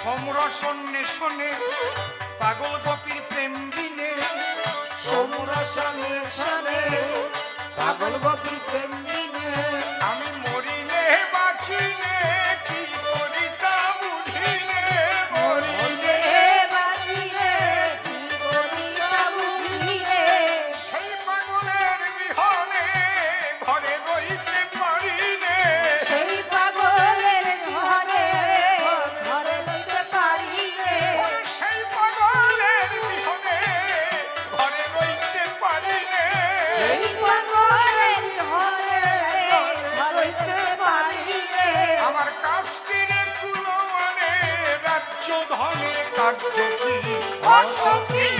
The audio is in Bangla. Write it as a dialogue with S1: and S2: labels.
S1: সমরসন্নে শোনে পাগল গোপীর প্রেম বিনে সমরসন্নে শোনে ধনের কার্য কি?
S2: অসখী